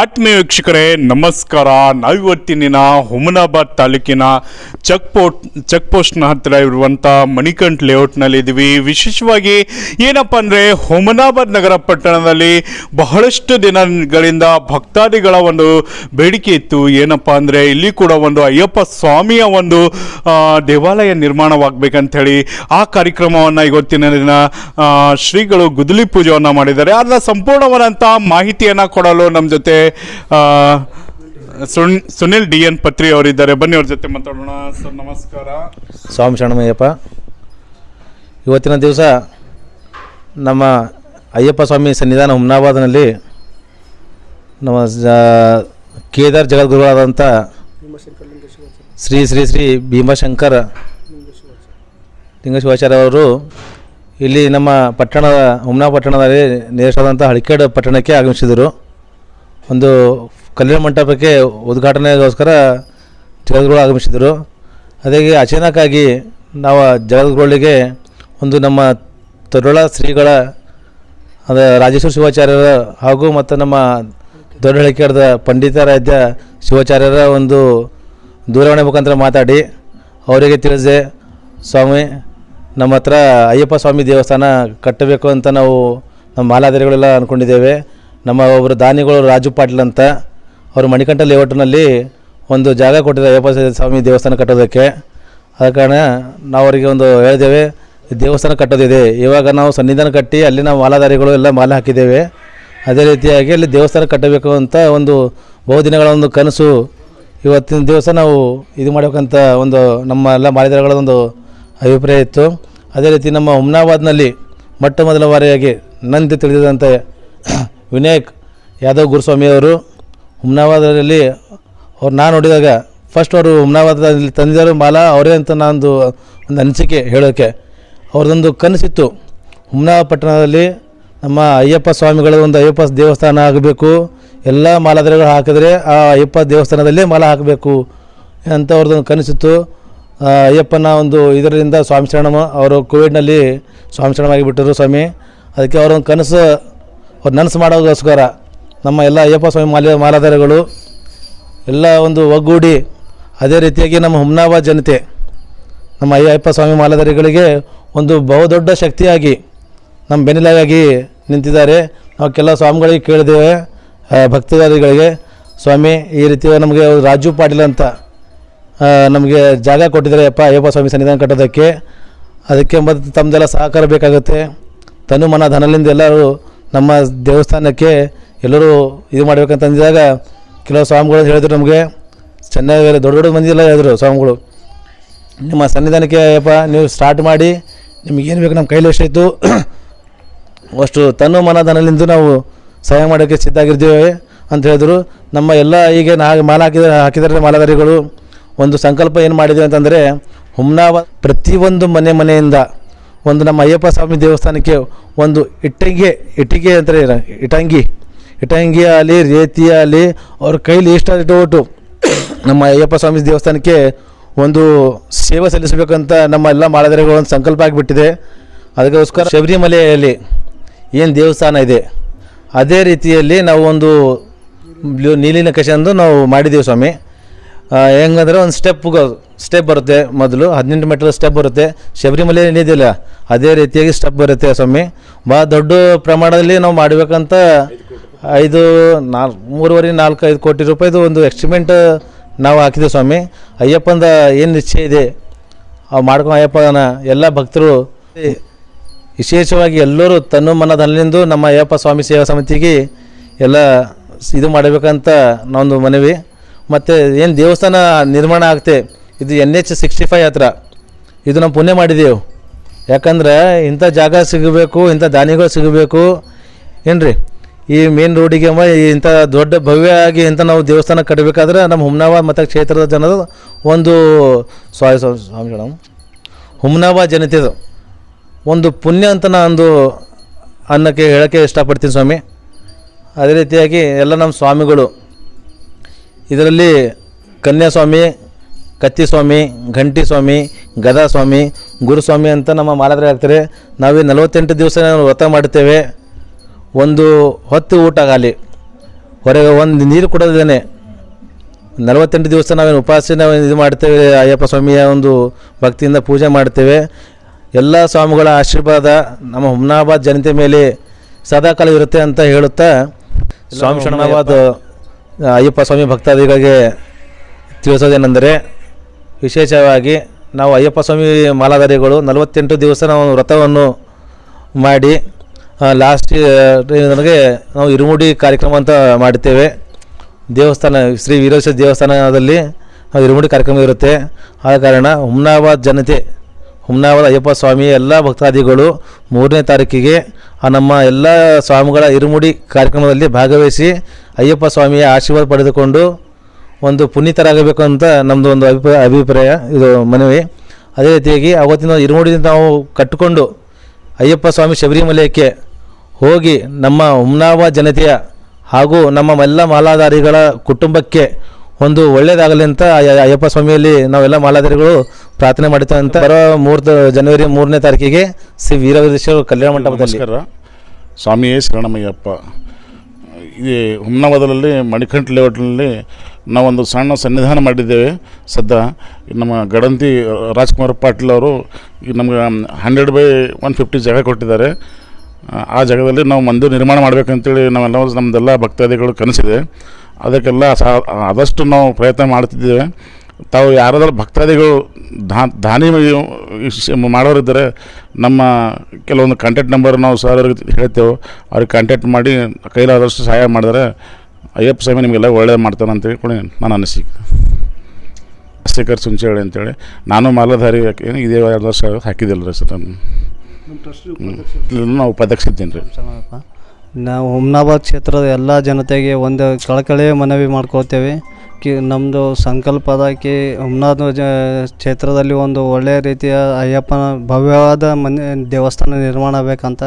ಆತ್ಮೀಯ ವೀಕ್ಷಕರೇ, ನಮಸ್ಕಾರ. ನಾವಿವತ್ತಿನ ಹುಮನಾಬಾದ್ ತಾಲೂಕಿನ ಚೆಕ್ ಪೋಸ್ಟ್ ಚೆಕ್ ಪೋಸ್ಟ್ನ ಹತ್ತಿರ ಇರುವಂಥ ಮಣಿಕಂಠ್ ಲೇಔಟ್ನಲ್ಲಿ ಇದ್ದೀವಿ ವಿಶೇಷವಾಗಿ ಏನಪ್ಪ ಅಂದರೆ ಹುಮನಾಬಾದ್ ನಗರ ಪಟ್ಟಣದಲ್ಲಿ ಬಹಳಷ್ಟು ದಿನಗಳಿಂದ ಭಕ್ತಾದಿಗಳ ಒಂದು ಬೇಡಿಕೆ ಇತ್ತು. ಏನಪ್ಪ ಅಂದರೆ ಇಲ್ಲಿ ಕೂಡ ಒಂದು ಅಯ್ಯಪ್ಪ ಸ್ವಾಮಿಯ ಒಂದು ದೇವಾಲಯ ನಿರ್ಮಾಣವಾಗಬೇಕಂಥೇಳಿ ಆ ಕಾರ್ಯಕ್ರಮವನ್ನು ಇವತ್ತಿನ ದಿನ ಶ್ರೀಗಳು ಗುದುಲಿ ಪೂಜೆಯನ್ನು ಮಾಡಿದ್ದಾರೆ. ಅದರ ಸಂಪೂರ್ಣವಾದಂಥ ಮಾಹಿತಿಯನ್ನು ಕೊಡಲು ನಮ್ಮ ಜೊತೆ ಸುನ್, ಸುನಿಲ್ ಡಿ ಎನ್ ಪತ್ರಿ ಅವರಿದ್ದಾರೆ. ಬನ್ನಿ ಅವ್ರ ಜೊತೆ ಮಾತಾಡೋಣ. ಸರ್, ನಮಸ್ಕಾರ. ಸ್ವಾಮಿ ಶರಣಮಯ್ಯಪ್ಪ ಇವತ್ತಿನ ದಿವಸ ನಮ್ಮ ಅಯ್ಯಪ್ಪ ಸ್ವಾಮಿ ಸನ್ನಿಧಾನ ಹುಮ್ನಾಬಾದ್ನಲ್ಲಿ ನಮ್ಮ ಕೇದಾರ್ ಜಗದ್ಗುರುಗಳಾದಂಥ ಶ್ರೀ ಶ್ರೀ ಶ್ರೀ ಭೀಮಾಶಂಕರ್ ಲಿಂಗಶಿವಾಚಾರ್ಯ ಅವರು ಇಲ್ಲಿ ನಮ್ಮ ಪಟ್ಟಣದ ಹುಮ್ನಾ ಪಟ್ಟಣದಲ್ಲಿ ನೇರವಾದಂಥ ಹಳಿಕೇಡು ಪಟ್ಟಣಕ್ಕೆ ಆಗಮಿಸಿದರು. ಒಂದು ಕಲ್ಯಾಣ ಮಂಟಪಕ್ಕೆ ಉದ್ಘಾಟನೆಗೋಸ್ಕರ ಜಗದ್ಗುರು ಆಗಮಿಸಿದರು. ಅದೇ ಅಚಾನಕ್ಕಾಗಿ ನಾವು ಜಗದ್ಗುರುಗಳಿಗೆ ಒಂದು ನಮ್ಮ ತರುಳ ಶ್ರೀಗಳ ಅದ ರಾಜೇಶ್ವರ ಶಿವಾಚಾರ್ಯರ ಹಾಗೂ ಮತ್ತು ನಮ್ಮ ದೊಡ್ಡ ಪಂಡಿತಾರಾಧ್ಯ ಪಂಡಿತರಾಧ್ಯ ಶಿವಾಚಾರ್ಯರ ಒಂದು ದೂರವಾಣಿ ಮುಖಾಂತರ ಮಾತಾಡಿ ಅವರಿಗೆ ತಿಳಿಸಿದೆ, ಸ್ವಾಮಿ, ನಮ್ಮ ಹತ್ರ ಅಯ್ಯಪ್ಪ ಸ್ವಾಮಿ ದೇವಸ್ಥಾನ ಕಟ್ಟಬೇಕು ಅಂತ ನಾವು ನಮ್ಮ ಮಾಲಾಧಾರಿಗಳೆಲ್ಲ ಅಂದ್ಕೊಂಡಿದ್ದೇವೆ ನಮ್ಮ ಒಬ್ಬರು ದಾನಿಗಳು ರಾಜು ಪಾಟೀಲ್ ಅಂತ. ಅವರು ಮಣಿಕಂಠ ಲೇಔಟ್ನಲ್ಲಿ ಒಂದು ಜಾಗ ಕೊಟ್ಟಿದ್ದಾರೆ ಅಯ್ಯಪ್ಪ ಸ್ವಾಮಿ ದೇವಸ್ಥಾನ ಕಟ್ಟೋದಕ್ಕೆ. ಆದ ಕಾರಣ ನಾವು ಅವರಿಗೆ ಒಂದು ಹೇಳಿದ್ದೇವೆ ದೇವಸ್ಥಾನ ಕಟ್ಟೋದಿದೆ. ಇವಾಗ ನಾವು ಸನ್ನಿಧಾನ ಕಟ್ಟಿ ಅಲ್ಲಿ ನಾವು ಮಾಲಾಧಾರಿಗಳು ಎಲ್ಲ ಮಾಲೆ ಹಾಕಿದ್ದೇವೆ. ಅದೇ ರೀತಿಯಾಗಿ ಅಲ್ಲಿ ದೇವಸ್ಥಾನ ಕಟ್ಟಬೇಕು ಅಂತ ಒಂದು ಬಹುದಿನಗಳ ಒಂದು ಕನಸು. ಇವತ್ತಿನ ದಿವಸ ನಾವು ಇದು ಮಾಡಬೇಕಂತ ಒಂದು ನಮ್ಮ ಎಲ್ಲ ಮಾಲಿಧಾರಿಗಳ ಒಂದು ಅಭಿಪ್ರಾಯ ಇತ್ತು. ಅದೇ ರೀತಿ ನಮ್ಮ ಹುಮ್ನಾಬಾದ್ನಲ್ಲಿ ಮೊಟ್ಟ ಮೊದಲ ಬಾರಿಯಾಗಿ ನಂದಿ ತಿಳಿದಂತೆ ವಿನಾಯಕ್ ಯಾದವ್ ಗುರುಸ್ವಾಮಿಯವರು ಹುಮ್ನಾಬಾದಲ್ಲಿ ಅವ್ರು ನಾನು ನೋಡಿದಾಗ ಫಸ್ಟ್ ಅವರು ಹುಮ್ನಾಬಾದಲ್ಲಿ ತಂದಿದ್ದಾರೆ ಮಾಲಾ ಅವರೇ ಅಂತ ನಾನೊಂದು ಒಂದು ಅನಿಸಿಕೆ ಹೇಳೋಕ್ಕೆ ಅವ್ರದ್ದೊಂದು ಕನಸಿತ್ತು. ಹುಮ್ನಾಬಾದ್ ಪಟ್ಟಣದಲ್ಲಿ ನಮ್ಮ ಅಯ್ಯಪ್ಪ ಸ್ವಾಮಿಗಳ ಒಂದು ಅಯ್ಯಪ್ಪ ದೇವಸ್ಥಾನ ಆಗಬೇಕು. ಎಲ್ಲ ಮಾಲಾಧಾರಿಗಳು ಹಾಕಿದ್ರೆ ಆ ಅಯ್ಯಪ್ಪ ದೇವಸ್ಥಾನದಲ್ಲೇ ಮಾಲ ಹಾಕಬೇಕು ಅಂತ ಅವ್ರದ್ದೊಂದು ಕನಸಿತ್ತು. ಅಯ್ಯಪ್ಪನ ಒಂದು ಇದರಿಂದ ಸ್ವಾಮಿ ಶರಣಮ, ಅವರು ಕೋವಿಡ್ನಲ್ಲಿ ಸ್ವಾಮಿ ಶರಣಮಾಗಿ ಬಿಟ್ಟರು ಸ್ವಾಮಿ. ಅದಕ್ಕೆ ಅವರೊಂದು ಕನಸು ನನಸು ಮಾಡೋದಕ್ಕೋಸ್ಕರ ನಮ್ಮ ಎಲ್ಲ ಅಯ್ಯಪ್ಪ ಸ್ವಾಮಿ ಮಾಲ ಮಾಲಾಧಾರಿಗಳು ಎಲ್ಲ ಒಂದು ಒಗ್ಗೂಡಿ ಅದೇ ರೀತಿಯಾಗಿ ನಮ್ಮ ಹುಮ್ನಾಬಾದ್ ಜನತೆ, ನಮ್ಮ ಅಯ್ಯಪ್ಪ ಸ್ವಾಮಿ ಮಾಲಾಧಾರಿಗಳಿಗೆ ಒಂದು ಬಹುದೊಡ್ಡ ಶಕ್ತಿಯಾಗಿ ನಮ್ಮ ಬೆನ್ನೆಲಾಗಿ ನಿಂತಿದ್ದಾರೆ. ನಾವು ಕೆಲ ಸ್ವಾಮಿಗಳಿಗೆ ಕೇಳಿದ್ದೇವೆ. ಭಕ್ತಾದಿಗಳಿಗೆ ಸ್ವಾಮಿ, ಈ ರೀತಿ ನಮಗೆ ರಾಜು ಪಾಟೀಲ್ ಅಂತ ನಮಗೆ ಜಾಗ ಕೊಟ್ಟಿದ್ದಾರೆ ಅಪ್ಪ ಅಯ್ಯಪ್ಪ ಸ್ವಾಮಿ ಸನ್ನಿಧಾನ ಕಟ್ಟೋದಕ್ಕೆ. ಅದಕ್ಕೆ ಮತ್ತು ತಮ್ಮದೆಲ್ಲ ಸಹಕಾರ ಬೇಕಾಗುತ್ತೆ. ತನು ಮನ ಧನಲಿಂದ ಎಲ್ಲರೂ ನಮ್ಮ ದೇವಸ್ಥಾನಕ್ಕೆ ಎಲ್ಲರೂ ಇದು ಮಾಡಬೇಕಂತ ಅಂದಿದಾಗ ಕೆಲವು ಸ್ವಾಮಿಗಳು ಹೇಳಿದ್ರು ನಮಗೆ. ಚೆನ್ನಾಗಿ ದೊಡ್ಡ ದೊಡ್ಡ ಮಂದಿ ಎಲ್ಲ ಹೇಳಿದ್ರು ಸ್ವಾಮಿಗಳು. ನಿಮ್ಮ ಸನ್ನಿಧಾನಕ್ಕೆ ಅಯ್ಯಪ್ಪ, ನೀವು ಸ್ಟಾರ್ಟ್ ಮಾಡಿ ನಿಮಗೇನು ಬೇಕು ನಮ್ಮ ಕೈಲಿ ಎಷ್ಟಾಯಿತು ಅಷ್ಟು ತನ್ನು ಮನ ನಾವು ಸಹಾಯ ಮಾಡೋಕ್ಕೆ ಸಿದ್ಧಾಗಿರ್ತೀವಿ ಅಂತ ಹೇಳಿದ್ರು. ನಮ್ಮ ಎಲ್ಲ ಈಗ ನಾ ಮಾಲ ಹಾಕಿದ, ಹಾಕಿದರೆ ಮಾಲಾಧಾರಿಗಳು. ಒಂದು ಸಂಕಲ್ಪ ಏನು ಮಾಡಿದ್ವಿ ಅಂತಂದರೆ, ಹುಮ್ನಾವ ಪ್ರತಿಯೊಂದು ಮನೆ ಮನೆಯಿಂದ ಒಂದು ನಮ್ಮ ಅಯ್ಯಪ್ಪ ಸ್ವಾಮಿ ದೇವಸ್ಥಾನಕ್ಕೆ ಒಂದು ಇಟ್ಟಿಗೆ ಇಟ್ಟಿಗೆ ಅಂತಾರೆ ಇಟಂಗಿ ಇಟಂಗಿ ಆಗಲಿ ರೇತಿ ಆಗಲಿ ಅವ್ರ ಕೈಲಿ ಇಟ್ಟುಬಿಟ್ಟು ನಮ್ಮ ಅಯ್ಯಪ್ಪ ಸ್ವಾಮಿ ದೇವಸ್ಥಾನಕ್ಕೆ ಒಂದು ಸೇವೆ ಸಲ್ಲಿಸಬೇಕಂತ ನಮ್ಮ ಎಲ್ಲ ಮಾಡಿದ್ರೆಗಳು ಒಂದು ಸಂಕಲ್ಪ ಆಗಿಬಿಟ್ಟಿದೆ. ಅದಕ್ಕೋಸ್ಕರ ಶಬರಿಮಲೆಯಲ್ಲಿ ಏನು ದೇವಸ್ಥಾನ ಇದೆ, ಅದೇ ರೀತಿಯಲ್ಲಿ ನಾವು ಒಂದು ನೀಲಿನ ಕಷಂದು ನಾವು ಮಾಡಿದ್ದೀವಿ ಸ್ವಾಮಿ. ಹೆಂಗಂದ್ರೆ ಒಂದು ಸ್ಟೆಪ್ ಸ್ಟೆಪ್ ಬರುತ್ತೆ ಮೊದಲು, ಹದಿನೆಂಟು ಮೀಟರ್ ಸ್ಟೆಪ್ ಬರುತ್ತೆ. ಶಬರಿಮಲೆ ಏನಿದೆಯಲ್ಲ ಅದೇ ರೀತಿಯಾಗಿ ಸ್ಟೆಪ್ ಬರುತ್ತೆ ಸ್ವಾಮಿ. ಭಾಳ ದೊಡ್ಡ ಪ್ರಮಾಣದಲ್ಲಿ ನಾವು ಮಾಡಬೇಕಂತ ಐದು ನಾಲ್ಕು ಮೂರುವರೆ, ನಾಲ್ಕು, ಐದು ಕೋಟಿ ರೂಪಾಯಿದು ಒಂದು ಎಕ್ಸ್ಟಿಮೆಂಟ್ ನಾವು ಹಾಕಿದೆ ಸ್ವಾಮಿ. ಅಯ್ಯಪ್ಪಂದ ಏನು ನಿಶ್ಚಯ ಇದೆ? ಅವು ಮಾಡ್ಕೊಂಡು ಅಯ್ಯಪ್ಪನ ಎಲ್ಲ ಭಕ್ತರು ವಿಶೇಷವಾಗಿ ಎಲ್ಲರೂ ತನ್ನ ಮನದಲ್ಲಿಂದು ನಮ್ಮ ಅಯ್ಯಪ್ಪ ಸ್ವಾಮಿ ಸೇವಾ ಸಮಿತಿಗೆ ಎಲ್ಲ ಇದು ಮಾಡಬೇಕಂತ ನಾವೊಂದು ಮನವಿ. ಮತ್ತು ಏನು ದೇವಸ್ಥಾನ ನಿರ್ಮಾಣ ಆಗ್ತೆ? ಇದು ಎನ್ ಎಚ್ ಸಿಕ್ಸ್ಟಿ ಫೈವ್ ಹತ್ರ. ಇದು ನಾವು ಪುಣ್ಯ ಮಾಡಿದೆವು. ಯಾಕಂದ್ರೆ ಇಂಥ ಜಾಗ ಸಿಗಬೇಕು, ಇಂಥ ದಾನಿಗಳು ಸಿಗಬೇಕು. ಏನ್ರಿ? ಈ ಮೇನ್ ರೋಡಿಗೆ ಇಂಥ ದೊಡ್ಡ ಭವ್ಯ ಆಗಿ ಇಂಥ ನಾವು ದೇವಸ್ಥಾನ ಕಟ್ಟಬೇಕಾದ್ರೆ ನಮ್ಮ ಹುಮ್ನಾಬಾದ್ ಮತ್ತು ಕ್ಷೇತ್ರದ ಜನದ ಒಂದು ಸ್ವಾಮಿ ಸ್ವಾಮಿ ಮೇಡಮ್ ಹುಮ್ನಾಬಾದ್ ಜನತೆದು. ಒಂದು ಪುಣ್ಯ ಅಂತ ನಾನು ಅನ್ನಕ್ಕೆ, ಹೇಳೋಕ್ಕೆ ಇಷ್ಟಪಡ್ತೀನಿ ಸ್ವಾಮಿ. ಅದೇ ರೀತಿಯಾಗಿ ಎಲ್ಲ ನಮ್ಮ ಸ್ವಾಮಿಗಳು. ಇದರಲ್ಲಿ ಕನ್ಯಾಸ್ವಾಮಿ ಕತ್ತಿ ಸ್ವಾಮಿ ಘಂಟಿ ಸ್ವಾಮಿ ಗದಾ ಸ್ವಾಮಿ ಗುರುಸ್ವಾಮಿ ಅಂತ ನಮ್ಮ ಮಾಲಾದ್ರೆ ಆಗ್ತಾರೆ ನಾವೇ ನಲವತ್ತೆಂಟು ದಿವಸ ವ್ರತ ಮಾಡ್ತೇವೆ. ಒಂದು ಹೊತ್ತು ಊಟ ಆಗಲಿ. ಹೊರಗೆ ಒಂದು ನೀರು ಕೊಡೋದೇನೆ ನಲವತ್ತೆಂಟು ದಿವಸ ನಾವೇನು ಉಪವಾಸ ಇದು ಮಾಡ್ತೇವೆ, ಅಯ್ಯಪ್ಪ ಸ್ವಾಮಿಯ ಒಂದು ಭಕ್ತಿಯಿಂದ ಪೂಜೆ ಮಾಡ್ತೇವೆ. ಎಲ್ಲ ಸ್ವಾಮಿಗಳ ಆಶೀರ್ವಾದ ನಮ್ಮ ಹುಮ್ನಾಬಾದ್ ಜನತೆ ಮೇಲೆ ಸದಾಕಾಲ ಇರುತ್ತೆ ಅಂತ ಹೇಳುತ್ತಾ, ಸ್ವಾಮಿ ಶರಣಾಬಾದ್ ಅಯ್ಯಪ್ಪ ಸ್ವಾಮಿ ಭಕ್ತಾದಿಗಳಿಗೆ ತಿಳಿಸೋದೇನೆಂದರೆ ವಿಶೇಷವಾಗಿ ನಾವು ಅಯ್ಯಪ್ಪ ಸ್ವಾಮಿ ಮಾಲಾಧಾರಿಗಳು ನಲವತ್ತೆಂಟು ದಿವಸ ನಾವು ವ್ರತವನ್ನು ಮಾಡಿ ಲಾಸ್ಟ್ ನನಗೆ ನಾವು ಇರುಮುಡಿ ಕಾರ್ಯಕ್ರಮ ಅಂತ ಮಾಡುತ್ತೇವೆ ದೇವಸ್ಥಾನ, ಶ್ರೀ ವೀರೇಶ್ವರ ದೇವಸ್ಥಾನದಲ್ಲಿ ನಾವು ಇರುಮುಡಿ ಕಾರ್ಯಕ್ರಮ ಇರುತ್ತೆ. ಆದ ಕಾರಣ ಹುಮ್ನಾಬಾದ್ ಜನತೆ, ಹುಮ್ನಾಬಾದ್ ಅಯ್ಯಪ್ಪ ಸ್ವಾಮಿ ಎಲ್ಲ ಭಕ್ತಾದಿಗಳು ಮೂರನೇ ತಾರೀಕಿಗೆ, ಆ, ನಮ್ಮ ಎಲ್ಲ ಸ್ವಾಮಿಗಳ ಇರುಮುಡಿ ಕಾರ್ಯಕ್ರಮದಲ್ಲಿ ಭಾಗವಹಿಸಿ ಅಯ್ಯಪ್ಪ ಸ್ವಾಮಿಯ ಆಶೀರ್ವಾದ ಪಡೆದುಕೊಂಡು ಒಂದು ಪುನೀತರಾಗಬೇಕು ಅಂತ ನಮ್ಮದು ಒಂದು ಅಭಿಪ್ರಾಯ ಅಭಿಪ್ರಾಯ ಇದು ಮನವಿ. ಅದೇ ರೀತಿಯಾಗಿ ಅವತ್ತಿನ ಇರುಮುಡಿ ನಾವು ಕಟ್ಟಿಕೊಂಡು ಅಯ್ಯಪ್ಪ ಸ್ವಾಮಿ ಶಬರಿಮಲೆಯಕ್ಕೆ ಹೋಗಿ ನಮ್ಮ ಉಮ್ನಾವ ಜನತೆಯ ಹಾಗೂ ನಮ್ಮ ಎಲ್ಲ ಮಾಲಾಧಾರಿಗಳ ಕುಟುಂಬಕ್ಕೆ ಒಂದು ಒಳ್ಳೆಯದಾಗಲಿ ಅಂತ ಅಯ್ಯಪ್ಪ ಸ್ವಾಮಿಯಲ್ಲಿ ನಾವೆಲ್ಲ ಮಾಲಾಧಾರಿಗಳು ಪ್ರಾರ್ಥನೆ ಮಾಡ್ತೇವೆ ಅಂತ ಬರೋ ಮೂರ್ತ ಜನವರಿ ಮೂರನೇ ತಾರೀಕಿಗೆ ಶ್ರೀ ವೀರಭದ್ರೇಶ್ವರ ಕಲ್ಯಾಣ ಮಂಟಪದಲ್ಲಿ. ಸ್ವಾಮಿಯೇ ಶರಣಮಯ್ಯಪ್ಪ. ಈ ಹುಮ್ನಾಬಾದರಲ್ಲಿ ಮಣಿಕಂಠ ಲೇಔಟ್ನಲ್ಲಿ ನಾವೊಂದು ಸಣ್ಣ ಸನ್ನಿಧಾನ ಮಾಡಿದ್ದೇವೆ. ಸದ್ಯ ನಮ್ಮ ಗಡಂತಿ ರಾಜ್ಕುಮಾರ್ ಪಾಟೀಲ್ ಅವರು ನಮಗೆ ಹಂಡ್ರೆಡ್ ಬೈ ಒನ್ ಫಿಫ್ಟಿ ಜಾಗ ಕೊಟ್ಟಿದ್ದಾರೆ. ಆ, ಜಾಗದಲ್ಲಿ ನಾವು ಮಂದಿರ ನಿರ್ಮಾಣ ಮಾಡಬೇಕಂತೇಳಿ ನಾವೆಲ್ಲ ನಮ್ಮದೆಲ್ಲ ಭಕ್ತಾದಿಗಳು ಕನಸಿದೆ. ಅದಕ್ಕೆಲ್ಲ ಸಹ ಆದಷ್ಟು ನಾವು ಪ್ರಯತ್ನ ಮಾಡ್ತಿದ್ದೇವೆ ತಾವು ಯಾರಾದರೂ ಭಕ್ತಾದಿಗಳು ಧಾ ದಾನಿ ಮಾಡೋರಿದ್ದರೆ ನಮ್ಮ ಕೆಲವೊಂದು ಕಾಂಟ್ಯಾಕ್ಟ್ ನಂಬರ್ ನಾವು ಸರ್ ಅವ್ರಿಗೆ ಹೇಳ್ತೇವೆ. ಅವ್ರಿಗೆ ಕಾಂಟ್ಯಾಕ್ಟ್ ಮಾಡಿ ಕೈಲಾದಷ್ಟು ಸಹಾಯ ಮಾಡಿದ್ರೆ ಅಯ್ಯಪ್ಪ ಸ್ವಾಮಿ ನಿಮಗೆಲ್ಲ ಒಳ್ಳೇದು ಮಾಡ್ತಾನೆ ಅಂತೇಳಿ ಕೂಡ ನಾನು ಅನಿಸಿಕೆ. ಶೇಖರ್ ಸುಂಚೇಳಿ ಅಂತೇಳಿ ನಾನು ಮಾಲಾಧಾರಿ ಏನು ಇದೇ ಎರಡು ವರ್ಷ ಹಾಕಿದ್ದಿಲ್ಲ ರೀ ಸರ್ ನಾನು. ನಾವು ಉಪಾಧ್ಯಕ್ಷ ಇದ್ದೀನಿ ರೀ ನಾವು ಹುಮ್ನಾಬಾದ್ ಕ್ಷೇತ್ರದ ಎಲ್ಲ ಜನತೆಗೆ ಒಂದು ಕಳಕಳಿ ಮನವಿ ಮಾಡ್ಕೊಳ್ತೇವೆ. ಕಿ ನಮ್ಮದು ಸಂಕಲ್ಪದ ಕಿ ಹುಮ್ನಾಬ್ ಜ ಕ್ಷೇತ್ರದಲ್ಲಿ ಒಂದು ಒಳ್ಳೆಯ ರೀತಿಯ ಅಯ್ಯಪ್ಪನ ಭವ್ಯವಾದ ಮನೆ ದೇವಸ್ಥಾನ ನಿರ್ಮಾಣ ಆಗಬೇಕಂತ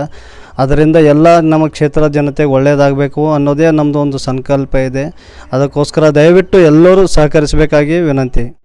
ಅದರಿಂದ ಎಲ್ಲ ನಮ್ಮ ಕ್ಷೇತ್ರದ ಜನತೆಗೆ ಒಳ್ಳೆಯದಾಗಬೇಕು ಅನ್ನೋದೇ ನಮ್ಮದು ಒಂದು ಸಂಕಲ್ಪ ಇದೆ. ಅದಕ್ಕೋಸ್ಕರ ದಯವಿಟ್ಟು ಎಲ್ಲರೂ ಸಹಕರಿಸಬೇಕಾಗಿ ವಿನಂತಿ.